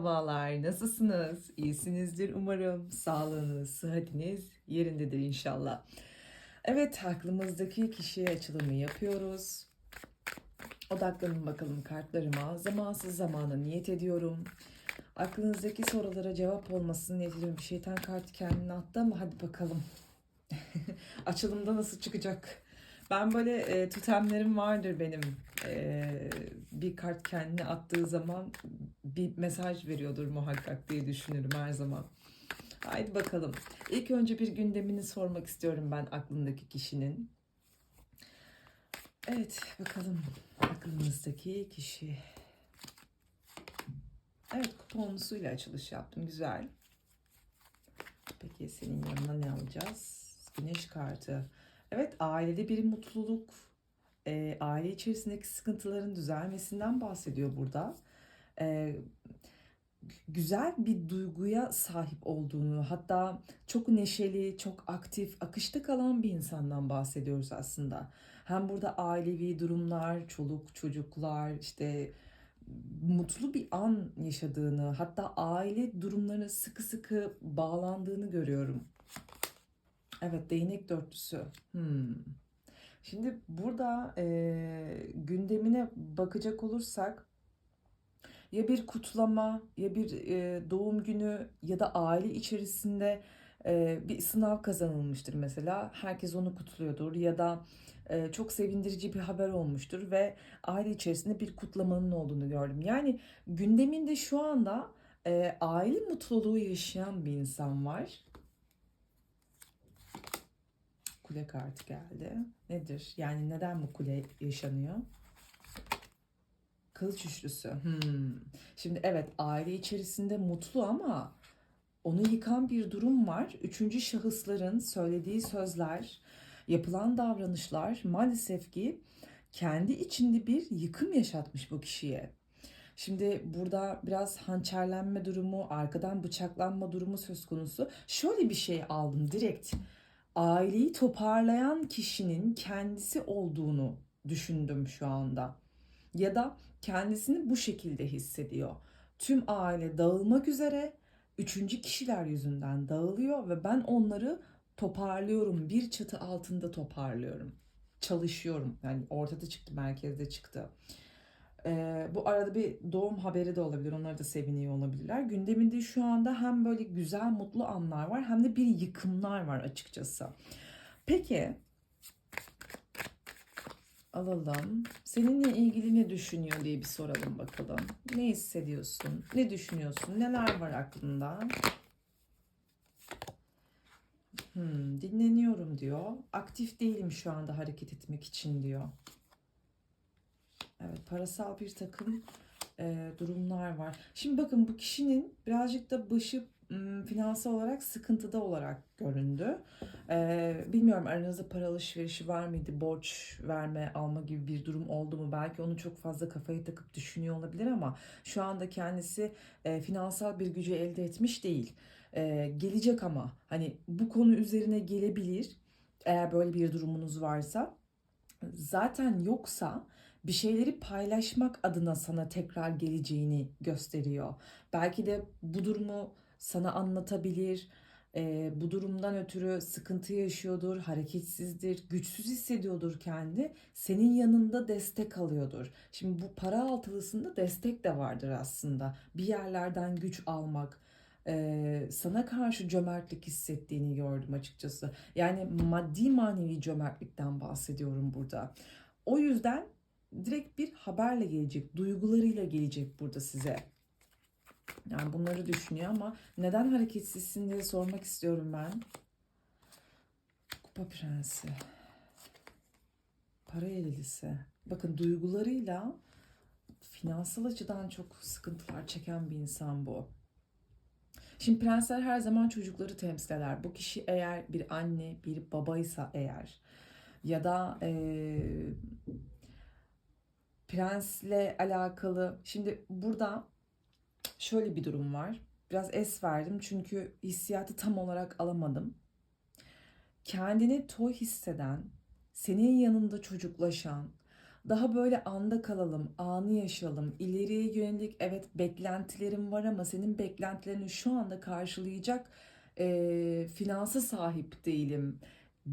Merhabalar, nasılsınız? İyisinizdir umarım. Sağlığınız, sıhhatiniz yerindedir inşallah. Evet, aklımızdaki kişiye açılımı yapıyoruz. Odaklanın bakalım kartlarıma. Zamansız zamana niyet ediyorum. Aklınızdaki sorulara cevap olmasını niyet ediyorum. Şeytan kartı kendini attı ama hadi bakalım. Açılımda nasıl çıkacak? Ben böyle e, totemlerim vardır benim. E, bir kart kendini attığı zaman bir mesaj veriyordur muhakkak diye düşünürüm her zaman. Haydi bakalım. İlk önce bir gündemini sormak istiyorum ben aklındaki kişinin. Evet bakalım aklınızdaki kişi. Evet kuponlusuyla açılış yaptım. Güzel. Peki senin yanına ne alacağız? Güneş kartı. Evet ailede bir mutluluk, e, aile içerisindeki sıkıntıların düzelmesinden bahsediyor burada. E, güzel bir duyguya sahip olduğunu, hatta çok neşeli, çok aktif, akışta kalan bir insandan bahsediyoruz aslında. Hem burada ailevi durumlar, çoluk çocuklar, işte mutlu bir an yaşadığını, hatta aile durumlarına sıkı sıkı bağlandığını görüyorum. Evet, değnek dörtlüsü. Hmm. Şimdi burada e, gündemine bakacak olursak ya bir kutlama ya bir e, doğum günü ya da aile içerisinde e, bir sınav kazanılmıştır mesela. Herkes onu kutluyordur ya da e, çok sevindirici bir haber olmuştur ve aile içerisinde bir kutlamanın olduğunu gördüm. Yani gündeminde şu anda e, aile mutluluğu yaşayan bir insan var. Kule kartı geldi. Nedir? Yani neden bu kule yaşanıyor? Kılıç üçlüsü. Hmm. Şimdi evet aile içerisinde mutlu ama onu yıkan bir durum var. Üçüncü şahısların söylediği sözler, yapılan davranışlar maalesef ki kendi içinde bir yıkım yaşatmış bu kişiye. Şimdi burada biraz hançerlenme durumu, arkadan bıçaklanma durumu söz konusu. Şöyle bir şey aldım direkt. Aileyi toparlayan kişinin kendisi olduğunu düşündüm şu anda. Ya da kendisini bu şekilde hissediyor. Tüm aile dağılmak üzere üçüncü kişiler yüzünden dağılıyor ve ben onları toparlıyorum. Bir çatı altında toparlıyorum. Çalışıyorum. Yani ortada çıktı, merkezde çıktı. Ee, bu arada bir doğum haberi de olabilir. Onları da seviniyor olabilirler. Gündeminde şu anda hem böyle güzel, mutlu anlar var hem de bir yıkımlar var açıkçası. Peki alalım. Seninle ilgili ne düşünüyor diye bir soralım bakalım. Ne hissediyorsun? Ne düşünüyorsun? Neler var aklında? Hmm, dinleniyorum diyor. Aktif değilim şu anda hareket etmek için diyor. Evet, parasal bir takım e, durumlar var. Şimdi bakın bu kişinin birazcık da başı finansal olarak sıkıntıda olarak göründü. E, bilmiyorum aranızda para alışverişi var mıydı? Borç verme, alma gibi bir durum oldu mu? Belki onu çok fazla kafaya takıp düşünüyor olabilir ama şu anda kendisi e, finansal bir gücü elde etmiş değil. E, gelecek ama hani bu konu üzerine gelebilir. Eğer böyle bir durumunuz varsa. Zaten yoksa bir şeyleri paylaşmak adına sana tekrar geleceğini gösteriyor. Belki de bu durumu sana anlatabilir. Ee, bu durumdan ötürü sıkıntı yaşıyordur, hareketsizdir, güçsüz hissediyordur kendi. Senin yanında destek alıyordur. Şimdi bu para altılısında destek de vardır aslında. Bir yerlerden güç almak, e, sana karşı cömertlik hissettiğini gördüm açıkçası. Yani maddi manevi cömertlikten bahsediyorum burada. O yüzden direkt bir haberle gelecek, duygularıyla gelecek burada size. Yani bunları düşünüyor ama neden hareketsizsin diye sormak istiyorum ben. Kupa prensi. Para elilisi. Bakın duygularıyla finansal açıdan çok sıkıntılar çeken bir insan bu. Şimdi prensler her zaman çocukları temsil eder. Bu kişi eğer bir anne, bir babaysa eğer ya da e, prensle alakalı. Şimdi burada şöyle bir durum var. Biraz es verdim çünkü hissiyatı tam olarak alamadım. Kendini toy hisseden, senin yanında çocuklaşan, Daha böyle anda kalalım, anı yaşayalım. İleriye yönelik evet beklentilerim var ama senin beklentilerini şu anda karşılayacak e, finansa sahip değilim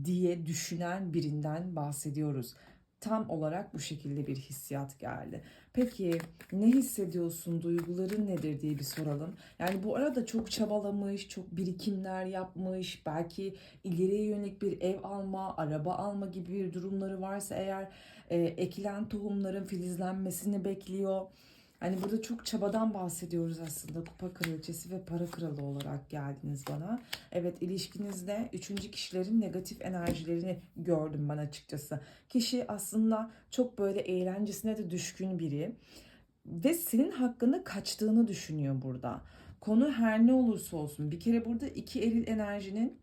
diye düşünen birinden bahsediyoruz. Tam olarak bu şekilde bir hissiyat geldi. Peki ne hissediyorsun, duyguların nedir diye bir soralım. Yani bu arada çok çabalamış, çok birikimler yapmış, belki ileriye yönelik bir ev alma, araba alma gibi bir durumları varsa eğer e, ekilen tohumların filizlenmesini bekliyor. Hani burada çok çabadan bahsediyoruz aslında. Kupa kraliçesi ve para kralı olarak geldiniz bana. Evet ilişkinizde üçüncü kişilerin negatif enerjilerini gördüm ben açıkçası. Kişi aslında çok böyle eğlencesine de düşkün biri. Ve senin hakkında kaçtığını düşünüyor burada. Konu her ne olursa olsun. Bir kere burada iki eril enerjinin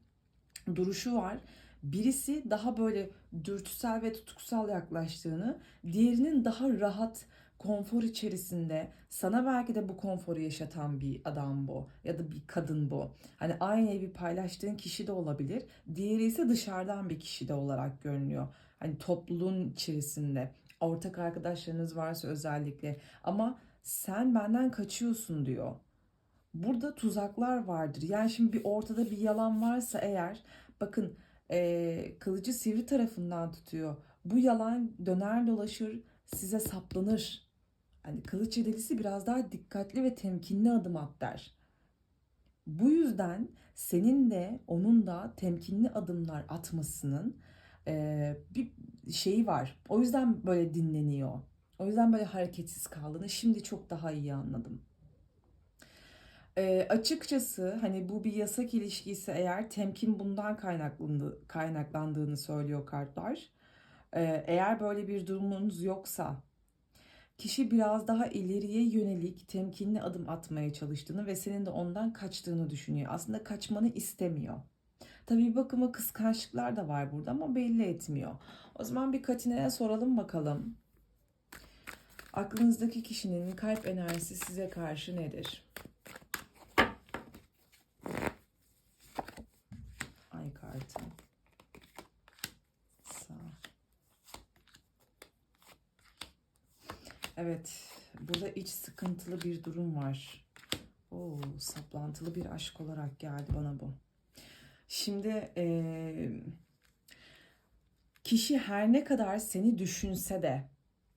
duruşu var. Birisi daha böyle dürtüsel ve tutuksal yaklaştığını, diğerinin daha rahat, konfor içerisinde sana belki de bu konforu yaşatan bir adam bu ya da bir kadın bu. Hani aynı evi paylaştığın kişi de olabilir. Diğeri ise dışarıdan bir kişi de olarak görünüyor. Hani topluluğun içerisinde ortak arkadaşlarınız varsa özellikle ama sen benden kaçıyorsun diyor. Burada tuzaklar vardır. Yani şimdi bir ortada bir yalan varsa eğer bakın e, kılıcı sivri tarafından tutuyor. Bu yalan döner dolaşır size saplanır. Hani kılıç delisi biraz daha dikkatli ve temkinli adım at der. Bu yüzden senin de onun da temkinli adımlar atmasının e, bir şeyi var. O yüzden böyle dinleniyor. O yüzden böyle hareketsiz kaldığını şimdi çok daha iyi anladım. E, açıkçası hani bu bir yasak ilişki ise eğer temkin bundan kaynaklandı, kaynaklandığını söylüyor kartlar. E, eğer böyle bir durumunuz yoksa kişi biraz daha ileriye yönelik temkinli adım atmaya çalıştığını ve senin de ondan kaçtığını düşünüyor. Aslında kaçmanı istemiyor. Tabii bir bakıma kıskançlıklar da var burada ama belli etmiyor. O zaman bir Katine'ye soralım bakalım. Aklınızdaki kişinin kalp enerjisi size karşı nedir? Ay kartı. Sağ. Evet, burada iç sıkıntılı bir durum var. Oo, saplantılı bir aşk olarak geldi bana bu. Şimdi eee, kişi her ne kadar seni düşünse de,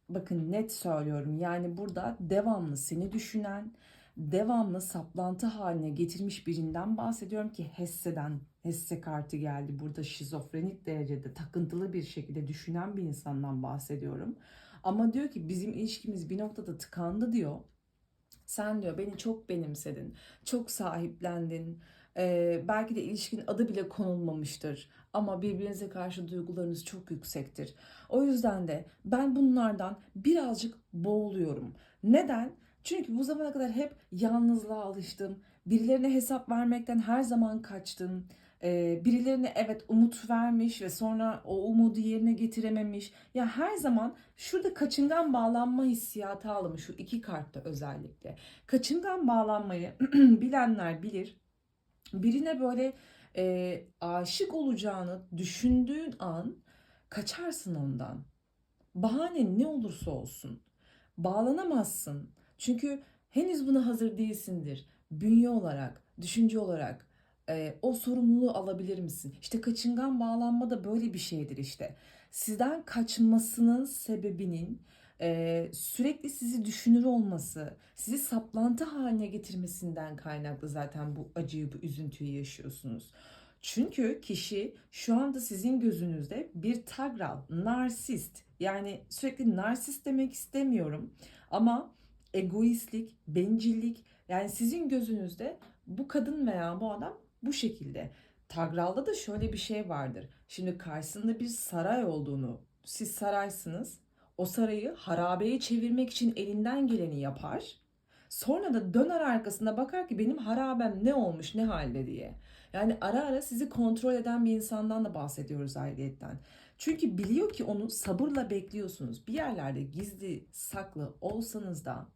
bakın net söylüyorum yani burada devamlı seni düşünen, devamlı saplantı haline getirmiş birinden bahsediyorum ki hisseden, hisse kartı geldi. Burada şizofrenik derecede takıntılı bir şekilde düşünen bir insandan bahsediyorum. Ama diyor ki bizim ilişkimiz bir noktada tıkandı diyor. Sen diyor beni çok benimsedin, çok sahiplendin. Ee, belki de ilişkinin adı bile konulmamıştır. Ama birbirinize karşı duygularınız çok yüksektir. O yüzden de ben bunlardan birazcık boğuluyorum. Neden? Çünkü bu zamana kadar hep yalnızlığa alıştım. Birilerine hesap vermekten her zaman kaçtım. Birilerine evet umut vermiş ve sonra o umudu yerine getirememiş. Ya her zaman şurada kaçıngan bağlanma hissiyatı almış şu iki kartta özellikle. Kaçıngan bağlanmayı bilenler bilir. Birine böyle e, aşık olacağını düşündüğün an kaçarsın ondan. Bahane ne olursa olsun. Bağlanamazsın. Çünkü henüz buna hazır değilsindir. Bünye olarak, düşünce olarak e, o sorumluluğu alabilir misin? İşte kaçıngan bağlanma da böyle bir şeydir işte. Sizden kaçmasının sebebinin e, sürekli sizi düşünür olması, sizi saplantı haline getirmesinden kaynaklı zaten bu acıyı, bu üzüntüyü yaşıyorsunuz. Çünkü kişi şu anda sizin gözünüzde bir tagral, narsist. Yani sürekli narsist demek istemiyorum ama egoistlik, bencillik yani sizin gözünüzde bu kadın veya bu adam bu şekilde. Tagral'da da şöyle bir şey vardır. Şimdi karşısında bir saray olduğunu, siz saraysınız. O sarayı harabeye çevirmek için elinden geleni yapar. Sonra da döner arkasına bakar ki benim harabem ne olmuş, ne halde diye. Yani ara ara sizi kontrol eden bir insandan da bahsediyoruz ayrıyetten. Çünkü biliyor ki onu sabırla bekliyorsunuz. Bir yerlerde gizli, saklı olsanız da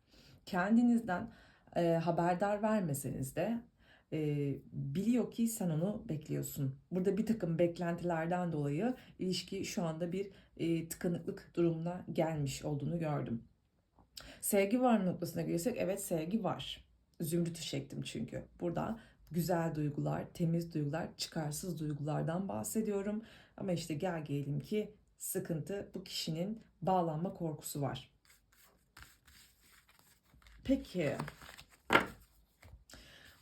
kendinizden e, haberdar vermeseniz de e, biliyor ki sen onu bekliyorsun. Burada bir takım beklentilerden dolayı ilişki şu anda bir e, tıkanıklık durumuna gelmiş olduğunu gördüm. Sevgi var mı noktasına gelirsek evet sevgi var. Zümrütü çektim çünkü. Burada güzel duygular, temiz duygular, çıkarsız duygulardan bahsediyorum. Ama işte gel gelelim ki sıkıntı bu kişinin bağlanma korkusu var. Peki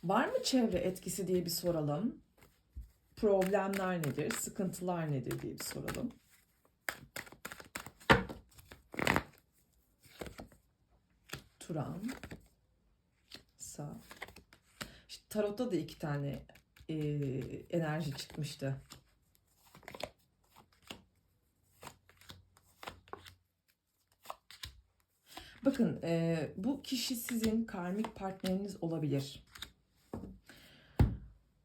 var mı çevre etkisi diye bir soralım. Problemler nedir, sıkıntılar nedir diye bir soralım. Turan, Sa. İşte tarotta da iki tane e, enerji çıkmıştı. Bakın e, bu kişi sizin karmik partneriniz olabilir.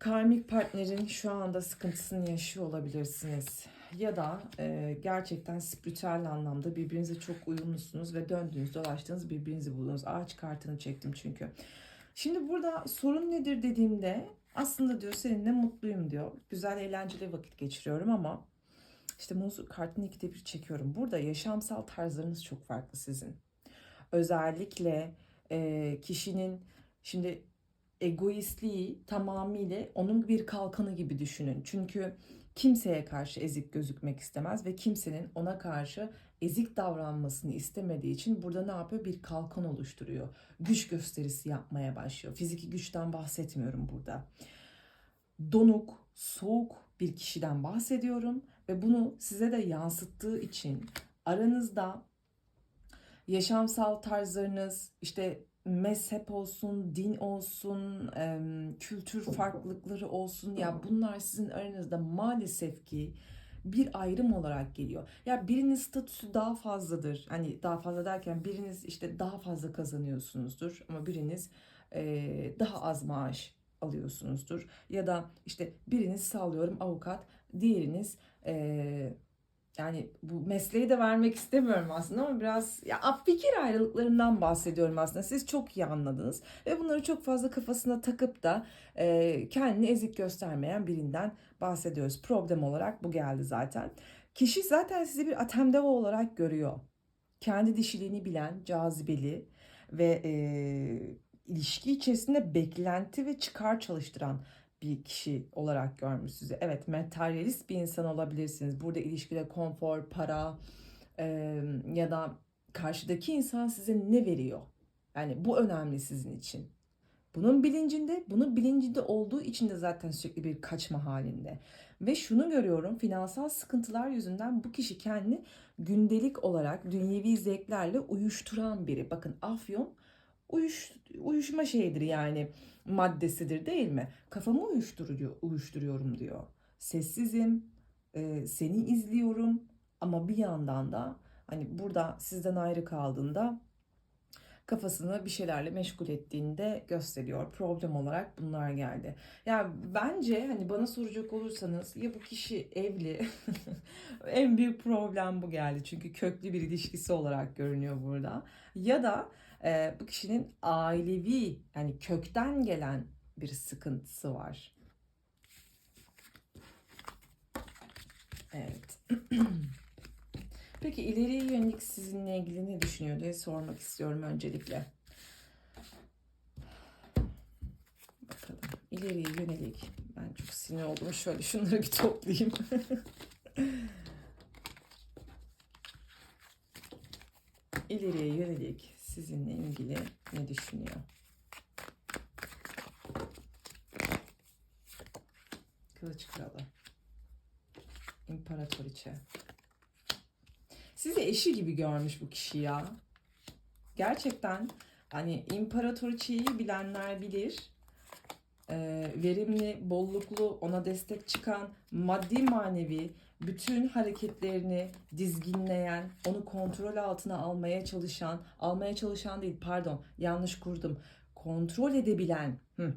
Karmik partnerin şu anda sıkıntısını yaşıyor olabilirsiniz. Ya da e, gerçekten spiritüel anlamda birbirinize çok uyumlusunuz ve döndüğünüz dolaştığınız birbirinizi buldunuz. Ağaç kartını çektim çünkü. Şimdi burada sorun nedir dediğimde aslında diyor seninle mutluyum diyor. Güzel eğlenceli vakit geçiriyorum ama işte muz kartını ikide bir çekiyorum. Burada yaşamsal tarzlarınız çok farklı sizin. Özellikle e, kişinin şimdi egoistliği tamamıyla onun bir kalkanı gibi düşünün. Çünkü kimseye karşı ezik gözükmek istemez ve kimsenin ona karşı ezik davranmasını istemediği için burada ne yapıyor? Bir kalkan oluşturuyor. Güç gösterisi yapmaya başlıyor. Fiziki güçten bahsetmiyorum burada. Donuk, soğuk bir kişiden bahsediyorum ve bunu size de yansıttığı için aranızda yaşamsal tarzlarınız, işte mezhep olsun, din olsun, kültür farklılıkları olsun ya bunlar sizin aranızda maalesef ki bir ayrım olarak geliyor. Ya birinin statüsü daha fazladır. Hani daha fazla derken biriniz işte daha fazla kazanıyorsunuzdur ama biriniz daha az maaş alıyorsunuzdur. Ya da işte biriniz sağlıyorum avukat, diğeriniz yani bu mesleği de vermek istemiyorum aslında ama biraz ya fikir ayrılıklarından bahsediyorum aslında. Siz çok iyi anladınız ve bunları çok fazla kafasına takıp da e, kendini ezik göstermeyen birinden bahsediyoruz. Problem olarak bu geldi zaten. Kişi zaten sizi bir atemdeva olarak görüyor. Kendi dişiliğini bilen, cazibeli ve e, ilişki içerisinde beklenti ve çıkar çalıştıran bir kişi olarak görmüş sizi. Evet materyalist bir insan olabilirsiniz. Burada ilişkide konfor, para e, ya da karşıdaki insan size ne veriyor? Yani bu önemli sizin için. Bunun bilincinde, bunun bilincinde olduğu için de zaten sürekli bir kaçma halinde. Ve şunu görüyorum, finansal sıkıntılar yüzünden bu kişi kendini gündelik olarak dünyevi zevklerle uyuşturan biri. Bakın afyon uyuş, uyuşma şeyidir yani maddesidir değil mi? Kafamı uyuşturuyor, uyuşturuyorum diyor. Sessizim, e, seni izliyorum ama bir yandan da hani burada sizden ayrı kaldığında kafasını bir şeylerle meşgul ettiğinde gösteriyor. Problem olarak bunlar geldi. Ya bence hani bana soracak olursanız ya bu kişi evli en büyük problem bu geldi. Çünkü köklü bir ilişkisi olarak görünüyor burada. Ya da e, bu kişinin ailevi yani kökten gelen bir sıkıntısı var. Evet. Peki ileriye yönelik sizinle ilgili ne düşünüyor diye sormak istiyorum öncelikle. Bakalım. İleriye yönelik. Ben çok sinir oldum. Şöyle şunları bir toplayayım. İleriye yönelik sizinle ilgili ne düşünüyor? Kılıç kralı. İmparatoriçe. Sizi eşi gibi görmüş bu kişi ya. Gerçekten hani imparatoriçeyi bilenler bilir. Ee, verimli, bolluklu, ona destek çıkan, maddi manevi bütün hareketlerini dizginleyen, onu kontrol altına almaya çalışan, almaya çalışan değil pardon yanlış kurdum. Kontrol edebilen, hı,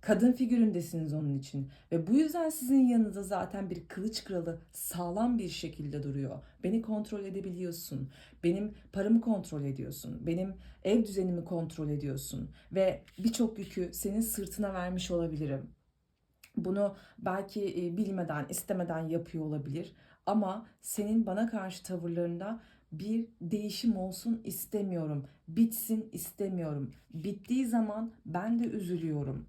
kadın figüründesiniz onun için. Ve bu yüzden sizin yanınızda zaten bir kılıç kralı sağlam bir şekilde duruyor. Beni kontrol edebiliyorsun. Benim paramı kontrol ediyorsun. Benim ev düzenimi kontrol ediyorsun. Ve birçok yükü senin sırtına vermiş olabilirim. Bunu belki bilmeden, istemeden yapıyor olabilir. Ama senin bana karşı tavırlarında bir değişim olsun istemiyorum. Bitsin istemiyorum. Bittiği zaman ben de üzülüyorum.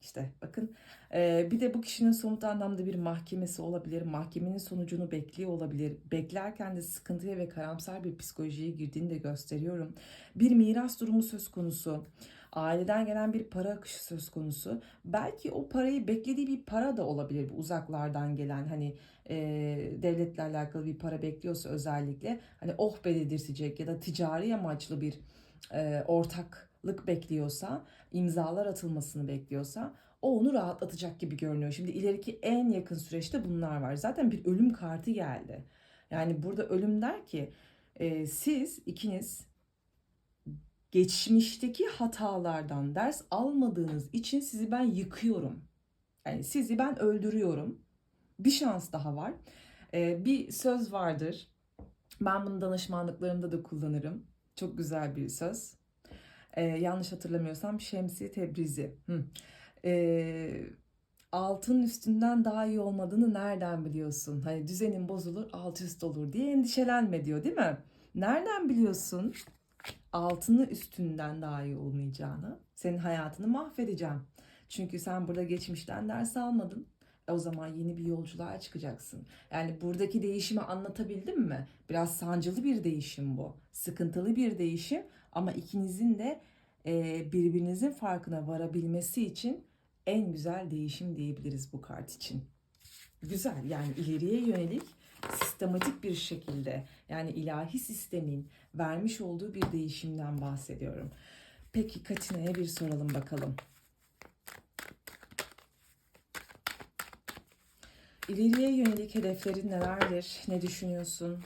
İşte bakın eee, bir de bu kişinin somut anlamda bir mahkemesi olabilir. Mahkemenin sonucunu bekliyor olabilir. Beklerken de sıkıntıya ve karamsar bir psikolojiye girdiğini de gösteriyorum. Bir miras durumu söz konusu. Aileden gelen bir para akışı söz konusu. Belki o parayı beklediği bir para da olabilir. Bu uzaklardan gelen hani eee, devletle alakalı bir para bekliyorsa özellikle hani oh be dedirtecek ya da ticari amaçlı bir eee, ortaklık bekliyorsa imzalar atılmasını bekliyorsa o onu rahatlatacak gibi görünüyor. Şimdi ileriki en yakın süreçte bunlar var. Zaten bir ölüm kartı geldi. Yani burada ölüm der ki e, siz ikiniz geçmişteki hatalardan ders almadığınız için sizi ben yıkıyorum. Yani sizi ben öldürüyorum. Bir şans daha var. E, bir söz vardır. Ben bunu danışmanlıklarımda da kullanırım. Çok güzel bir söz. Ee, yanlış hatırlamıyorsam Şemsi Tebrizi. Hı. Ee, altın üstünden daha iyi olmadığını nereden biliyorsun? Hani düzenin bozulur, alt üst olur diye endişelenme diyor, değil mi? Nereden biliyorsun altını üstünden daha iyi olmayacağını? Senin hayatını mahvedeceğim. Çünkü sen burada geçmişten ders almadın. E o zaman yeni bir yolculuğa çıkacaksın. Yani buradaki değişimi anlatabildim mi? Biraz sancılı bir değişim bu. Sıkıntılı bir değişim ama ikinizin de e, birbirinizin farkına varabilmesi için en güzel değişim diyebiliriz bu kart için. Güzel yani ileriye yönelik sistematik bir şekilde yani ilahi sistemin vermiş olduğu bir değişimden bahsediyorum. Peki Katina'ya bir soralım bakalım. İleriye yönelik hedeflerin nelerdir? Ne düşünüyorsun?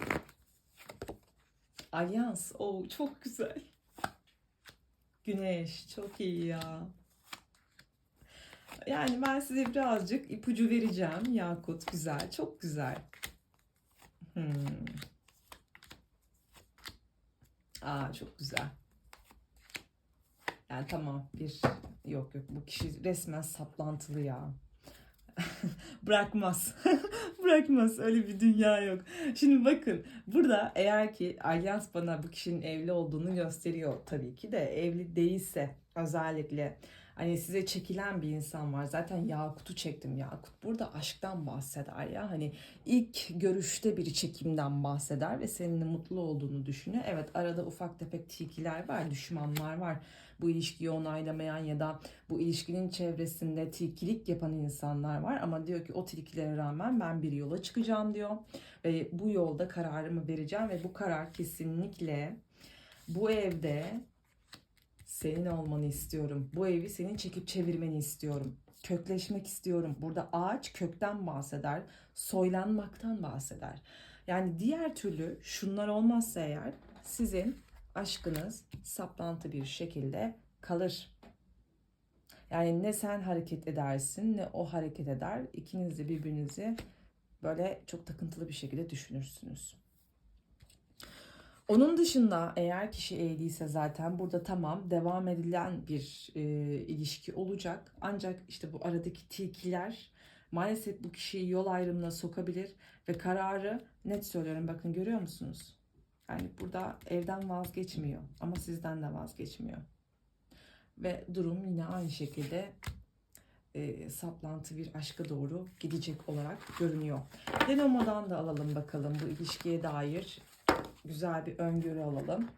Alyans. Oo çok güzel. Güneş. Çok iyi ya. Yani ben size birazcık ipucu vereceğim. Yakut güzel. Çok güzel. Hmm. Aa çok güzel. Yani tamam bir yok yok bu kişi resmen saplantılı ya. Bırakmaz. Bırakmaz. Öyle bir dünya yok. Şimdi bakın burada eğer ki Alyans bana bu kişinin evli olduğunu gösteriyor tabii ki de evli değilse özellikle hani size çekilen bir insan var. Zaten Yakut'u çektim. Yakut burada aşktan bahseder ya. Hani ilk görüşte bir çekimden bahseder ve seninle mutlu olduğunu düşünüyor. Evet arada ufak tefek tilkiler var, düşmanlar var. Bu ilişkiyi onaylamayan ya da bu ilişkinin çevresinde tilkilik yapan insanlar var. Ama diyor ki o tilkilere rağmen ben bir yola çıkacağım diyor. Ve bu yolda kararımı vereceğim ve bu karar kesinlikle bu evde senin olmanı istiyorum. Bu evi senin çekip çevirmeni istiyorum. Kökleşmek istiyorum. Burada ağaç kökten bahseder, soylanmaktan bahseder. Yani diğer türlü şunlar olmazsa eğer sizin aşkınız saplantı bir şekilde kalır. Yani ne sen hareket edersin ne o hareket eder. İkiniz de birbirinizi böyle çok takıntılı bir şekilde düşünürsünüz. Onun dışında eğer kişi evliyse zaten burada tamam devam edilen bir e, ilişki olacak. Ancak işte bu aradaki tilkiler maalesef bu kişiyi yol ayrımına sokabilir ve kararı net söylüyorum bakın görüyor musunuz? Yani burada evden vazgeçmiyor ama sizden de vazgeçmiyor. Ve durum yine aynı şekilde e, saplantı bir aşka doğru gidecek olarak görünüyor. Lenormand'dan da alalım bakalım bu ilişkiye dair güzel bir öngörü alalım.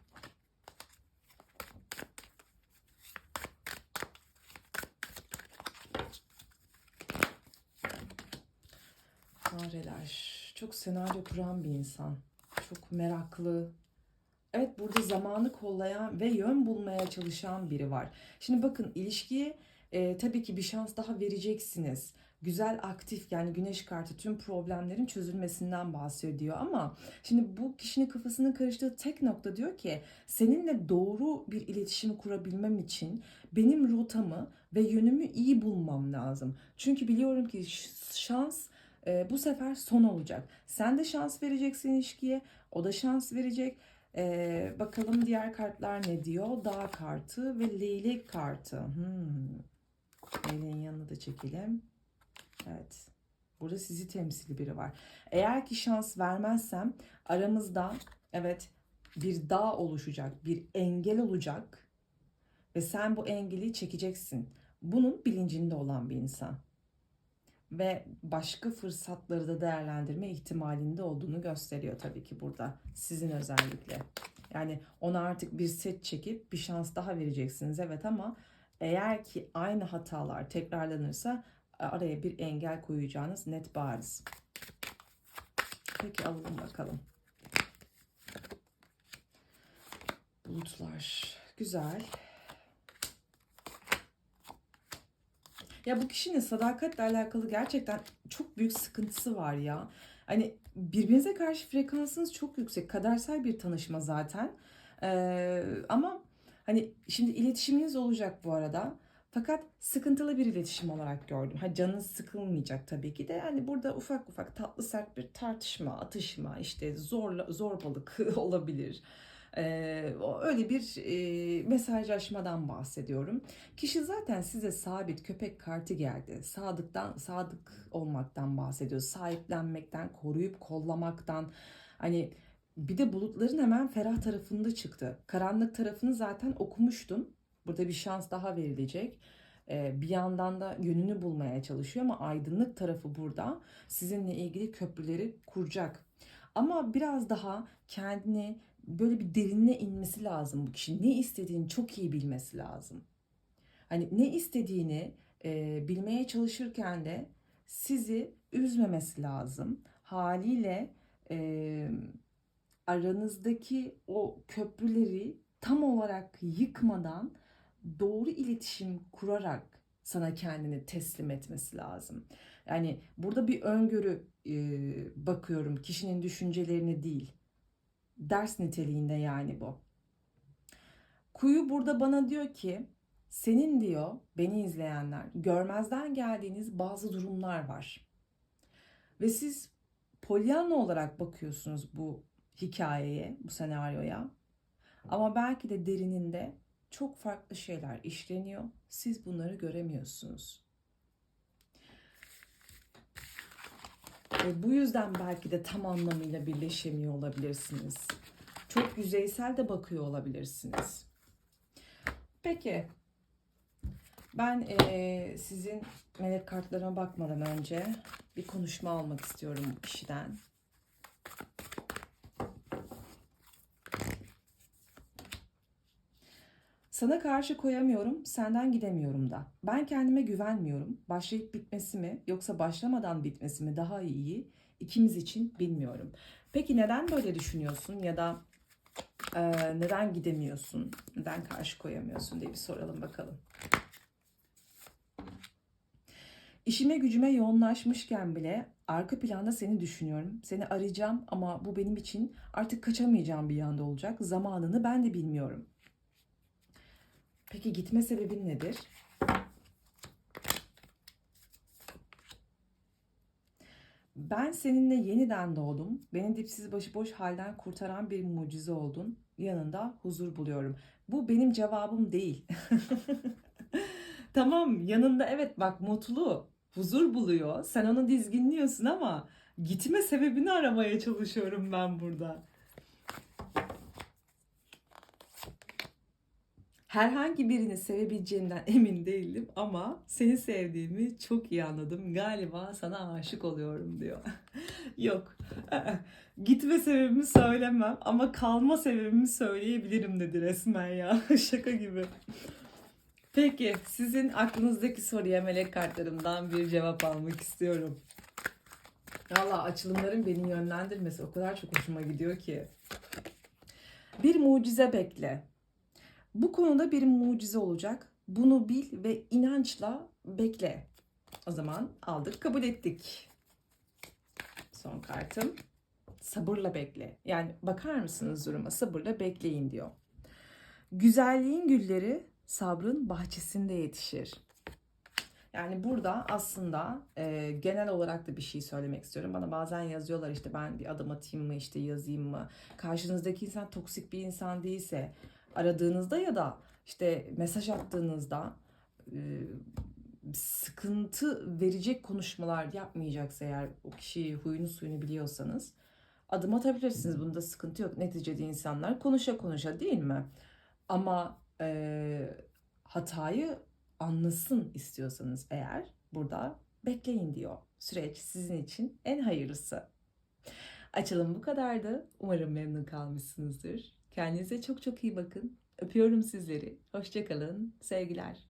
Fareler. Çok senaryo kuran bir insan. Çok meraklı. Evet burada zamanı kollayan ve yön bulmaya çalışan biri var. Şimdi bakın ilişkiye e, tabii ki bir şans daha vereceksiniz. Güzel aktif yani güneş kartı tüm problemlerin çözülmesinden bahsediyor ama şimdi bu kişinin kafasının karıştığı tek nokta diyor ki seninle doğru bir iletişim kurabilmem için benim rotamı ve yönümü iyi bulmam lazım. Çünkü biliyorum ki şans e, bu sefer son olacak. Sen de şans vereceksin ilişkiye, o da şans verecek. E, bakalım diğer kartlar ne diyor? Dağ kartı ve leylek kartı. Hmm. Leyleğin yanına da çekelim. Evet. Burada sizi temsili biri var. Eğer ki şans vermezsem aramızda evet bir dağ oluşacak, bir engel olacak ve sen bu engeli çekeceksin. Bunun bilincinde olan bir insan ve başka fırsatları da değerlendirme ihtimalinde olduğunu gösteriyor tabii ki burada sizin özellikle. Yani ona artık bir set çekip bir şans daha vereceksiniz evet ama eğer ki aynı hatalar tekrarlanırsa araya bir engel koyacağınız net bariz. Peki alalım bakalım. Bulutlar. Güzel. Ya bu kişinin sadakatle alakalı gerçekten çok büyük sıkıntısı var ya. Hani birbirinize karşı frekansınız çok yüksek. Kadersel bir tanışma zaten. Ee, ama hani şimdi iletişiminiz olacak bu arada. Fakat sıkıntılı bir iletişim olarak gördüm. Ha canınız sıkılmayacak tabii ki de. Yani burada ufak ufak tatlı sert bir tartışma, atışma, işte zorla zorbalık olabilir. Ee, öyle bir e, mesajlaşmadan bahsediyorum. Kişi zaten size sabit köpek kartı geldi. Sadıktan sadık olmaktan bahsediyor. Sahiplenmekten, koruyup kollamaktan. Hani bir de bulutların hemen ferah tarafında çıktı. Karanlık tarafını zaten okumuştum. Burada bir şans daha verilecek. Ee, bir yandan da yönünü bulmaya çalışıyor ama aydınlık tarafı burada sizinle ilgili köprüleri kuracak. Ama biraz daha kendini böyle bir derinine inmesi lazım bu kişi. Ne istediğini çok iyi bilmesi lazım. Hani ne istediğini e, bilmeye çalışırken de sizi üzmemesi lazım. Haliyle e, aranızdaki o köprüleri tam olarak yıkmadan doğru iletişim kurarak sana kendini teslim etmesi lazım. Yani burada bir öngörü e, bakıyorum kişinin düşüncelerini değil. Ders niteliğinde yani bu. Kuyu burada bana diyor ki senin diyor beni izleyenler görmezden geldiğiniz bazı durumlar var. Ve siz polyanla olarak bakıyorsunuz bu hikayeye, bu senaryoya. Ama belki de derininde çok farklı şeyler işleniyor. Siz bunları göremiyorsunuz. Ve bu yüzden belki de tam anlamıyla birleşemiyor olabilirsiniz. Çok yüzeysel de bakıyor olabilirsiniz. Peki. Ben eee, sizin melek kartlarına bakmadan önce bir konuşma almak istiyorum bu kişiden. Sana karşı koyamıyorum, senden gidemiyorum da. Ben kendime güvenmiyorum. Başlayıp bitmesi mi yoksa başlamadan bitmesi mi daha iyi? İkimiz için bilmiyorum. Peki neden böyle düşünüyorsun ya da e, neden gidemiyorsun? Neden karşı koyamıyorsun diye bir soralım bakalım. İşime gücüme yoğunlaşmışken bile arka planda seni düşünüyorum. Seni arayacağım ama bu benim için artık kaçamayacağım bir yanda olacak. Zamanını ben de bilmiyorum. Peki gitme sebebin nedir? Ben seninle yeniden doğdum. Beni dipsiz başıboş halden kurtaran bir mucize oldun. Yanında huzur buluyorum. Bu benim cevabım değil. Tamam yanında evet bak mutlu, huzur buluyor. Sen onu dizginliyorsun ama gitme sebebini aramaya çalışıyorum ben burada. Herhangi birini sevebileceğimden emin değilim ama seni sevdiğimi çok iyi anladım. Galiba sana aşık oluyorum diyor. Yok. Gitme sebebimi söylemem ama kalma sebebimi söyleyebilirim dedi resmen ya. Şaka gibi. Peki sizin aklınızdaki soruya melek kartlarımdan bir cevap almak istiyorum. Valla açılımların beni yönlendirmesi o kadar çok hoşuma gidiyor ki. Bir mucize bekle. Bu konuda bir mucize olacak. Bunu bil ve inançla bekle. O zaman aldık, kabul ettik. Son kartım. Sabırla bekle. Yani bakar mısınız duruma? Sabırla bekleyin diyor. Güzelliğin gülleri sabrın bahçesinde yetişir. Yani burada aslında e, genel olarak da bir şey söylemek istiyorum. Bana bazen yazıyorlar işte ben bir adım atayım mı işte yazayım mı? Karşınızdaki insan toksik bir insan değilse aradığınızda ya da işte mesaj attığınızda sıkıntı verecek konuşmalar yapmayacaksa eğer o kişiyi huyunu suyunu biliyorsanız adım atabilirsiniz. Bunda sıkıntı yok. Neticede insanlar konuşa konuşa değil mi? Ama e, hatayı anlasın istiyorsanız eğer burada bekleyin diyor. Süreç sizin için en hayırlısı. Açalım bu kadardı. Umarım memnun kalmışsınızdır. Kendinize çok çok iyi bakın. Öpüyorum sizleri. Hoşçakalın. Sevgiler.